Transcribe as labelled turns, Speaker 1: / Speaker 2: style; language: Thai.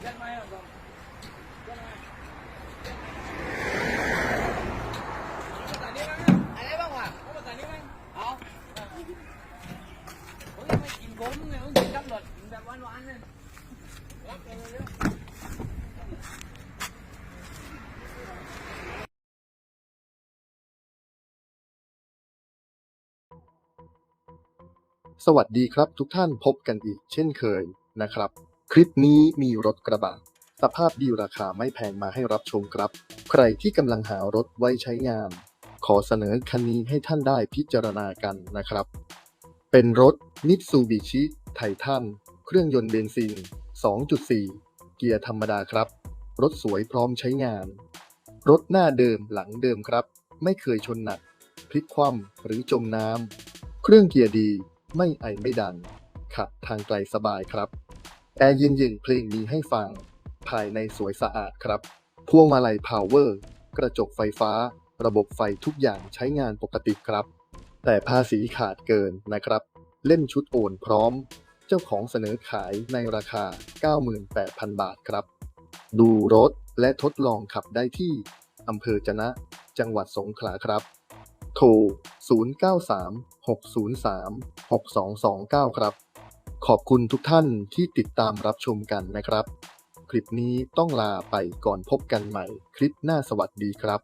Speaker 1: สวัสดีครับทุกท่านพบกันอีกเช่นเคยนะครับ คลิปนี้มีรถกระบะ สภาพดีราคาไม่แพงมาให้รับชมครับ ใครที่กำลังหารถไว้ใช้งาน ขอเสนอคันนี้ให้ท่านได้พิจารณากันนะครับ เป็นรถ Mitsubishi Titan เครื่องยนต์เบนซิน 2.4 เกียร์ธรรมดาครับ รถสวยพร้อมใช้งาน รถหน้าเดิมหลังเดิมครับ ไม่เคยชนหนัก พลิกคว่ำหรือจมน้ำเครื่องเกียร์ดี ไม่ไอไม่ดันขับทางไกลสบายครับ แอร์เย็นๆเพลงมีให้ฟัง ภายในสวยสะอาดครับ พวงมาลัยพาวเวอร์ กระจกไฟฟ้า ระบบไฟทุกอย่างใช้งานปกติครับ แต่ภาษีขาดเกินนะครับ เล่มชุดโอนพร้อม เจ้าของเสนอขายในราคา 98,000 บาทครับ ดูรถและทดลองขับได้ที่อำเภอจะนะ จังหวัดสงขลาครับ โทร 0936036229 ครับ ขอบคุณทุกท่านที่ติดตามรับชมกันนะครับ คลิปนี้ต้องลาไปก่อนพบกันใหม่ คลิปหน้าสวัสดีครับ